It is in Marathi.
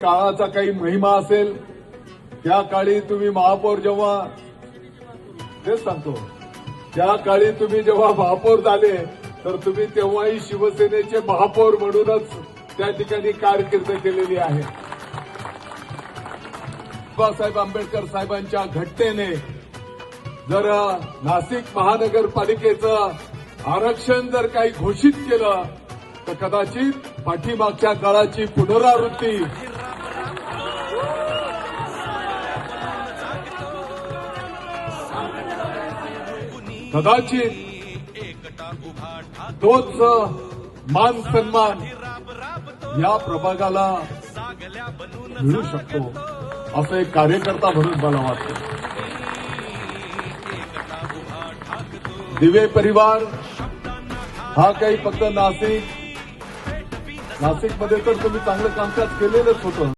काळाचा काही महिमा असेल त्या काळी तुम्ही महापौर जेव्हा तेच सांगतो. त्या काळी तुम्ही जेव्हा महापौर झाले तर तुम्ही तेव्हाही शिवसेनेचे महापौर म्हणूनच त्या ठिकाणी कारकीर्द केलेली आहे. बाबासाहेब आंबेडकर साहेबांच्या घटनेने जर नाशिक महानगरपालिकेचं आरक्षण जर काही घोषित केलं तर कदाचित पाठीमागच्या काळाची पुनरावृत्ती कदाचित तोच मान सन्मान या प्रभागाला मिळू शकतो असं एक कार्यकर्ता म्हणून मला वाटतं. दिवे परिवार हा काही फक्त नाशिक नाशिकमध्ये तर तुम्ही चांगलं कामकाज केलेलंच होतं.